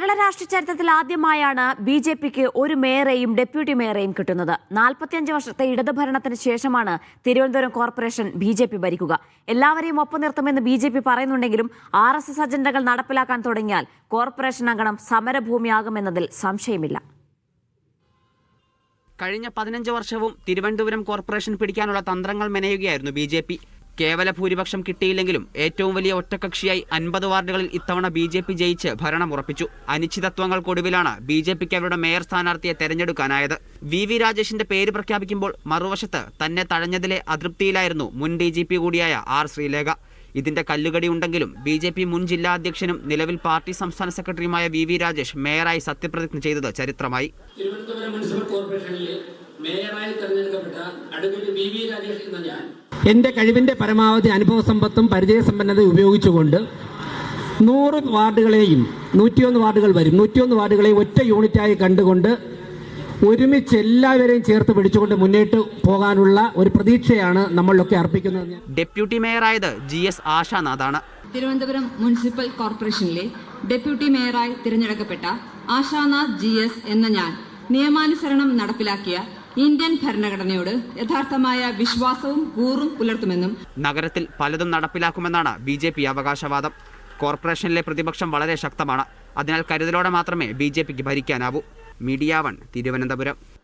കേരള രാഷ്ട്രീയ ചരിത്രത്തിൽ ആദ്യമായാണ് ബി ജെ പിക്ക് ഒരു മേയറേയും ഡെപ്യൂട്ടി മേയറേയും കിട്ടുന്നത്. നാൽപ്പത്തിയഞ്ച് വർഷത്തെ ഇടതുഭരണത്തിന് ശേഷമാണ് Thiruvananthapuram corporation B J P ഭരിക്കുക. എല്ലാവരെയും ഒപ്പം നിർത്തുമെന്ന് ബി ജെ പി പറയുന്നുണ്ടെങ്കിലും ആർ എസ് എസ് അജണ്ടകൾ നടപ്പിലാക്കാൻ തുടങ്ങിയാൽ കോർപ്പറേഷൻ അങ്കണം സമരഭൂമിയാകുമെന്നതിൽ സംശയമില്ല. കഴിഞ്ഞ പതിനഞ്ച് വർഷവും തിരുവനന്തപുരം കോർപ്പറേഷൻ പിടിക്കാനുള്ള തന്ത്രങ്ങൾ മെനയുകയായിരുന്നു ബി കേവല ഭൂരിപക്ഷം കിട്ടിയില്ലെങ്കിലും ഏറ്റവും വലിയ ഒറ്റകക്ഷിയായി അൻപത് വാർഡുകളിൽ ഇത്തവണ ബി ജെ പി ജയിച്ച് ഭരണമുറപ്പിച്ചു അനിശ്ചിതത്വങ്ങൾക്കൊടുവിലാണ് ബി ജെ പിക്ക് അവരുടെ മേയർ സ്ഥാനാർത്ഥിയെ തെരഞ്ഞെടുക്കാനായത്. വി വി രാജേഷിന്റെ പേര് പ്രഖ്യാപിക്കുമ്പോൾ മറുവശത്ത് തന്നെ തഴഞ്ഞതിലെ അതൃപ്തിയിലായിരുന്നു മുൻ ഡി ജി പി കൂടിയായ ആർ ശ്രീലേഖ. ഇതിന്റെ കല്ലുകടി ഉണ്ടെങ്കിലും ബി ജെ പി മുൻ ജില്ലാ അധ്യക്ഷനും നിലവിൽ പാർട്ടി സംസ്ഥാന സെക്രട്ടറിയുമായ വി വി രാജേഷ് മേയറായി സത്യപ്രതിജ്ഞ ചെയ്തത് ചരിത്രമായി. തിരുവനന്തപുരം മുനിസിപ്പൽ കോർപ്പറേഷനിലെ മേയറായി തെരഞ്ഞെടുക്കപ്പെട്ട അഡ്വക്കേറ്റ് വി വി രാജേഷ് എന്ന ഞാൻ എന്റെ കഴിവിന്റെ പരമാവധി അനുഭവ സമ്പത്തും പരിചയസമ്പന്നതയും ഉപയോഗിച്ചുകൊണ്ട് നൂറ് വാർഡുകളെയും നൂറ്റിയൊന്ന് വാർഡുകൾ വരും. നൂറ്റിയൊന്ന് വാർഡുകളെയും ഒറ്റ യൂണിറ്റായി കണ്ടുകൊണ്ട് ഒരുമിച്ച് എല്ലാവരെയും ചേർത്ത് പിടിച്ചുകൊണ്ട് മുന്നോട്ട് പോകാനുള്ള ഒരു പ്രതീക്ഷയാണ് നമ്മളിലൊക്കെ അർപ്പിക്കുന്നത്. ഡെപ്യൂട്ടി മേയറായത് ജി എസ് ആശാനാഥാണ്. തിരുവനന്തപുരം മുനിസിപ്പൽ കോർപ്പറേഷനിലെ ഡെപ്യൂട്ടി മേയറായി തിരഞ്ഞെടുക്കപ്പെട്ട ആശാനാഥ് ജി എസ് എന്ന ഞാൻ നിയമാനുസരണം നടപ്പിലാക്കിയ ഇന്ത്യൻ ഭരണഘടനയോട് യഥാർത്ഥമായ വിശ്വാസവും കൂറും പുലർത്തുമെന്നും നഗരത്തിൽ പലതും നടപ്പിലാക്കുമെന്നാണ് ബി ജെ പി അവകാശവാദം. കോർപ്പറേഷനിലെ പ്രതിപക്ഷം വളരെ ശക്തമാണ്. അതിനാൽ കരുതലോടെ മാത്രമേ ബി ജെ പിക്ക് ഭരിക്കാനാവൂ. Media one Thiruvananthapuram.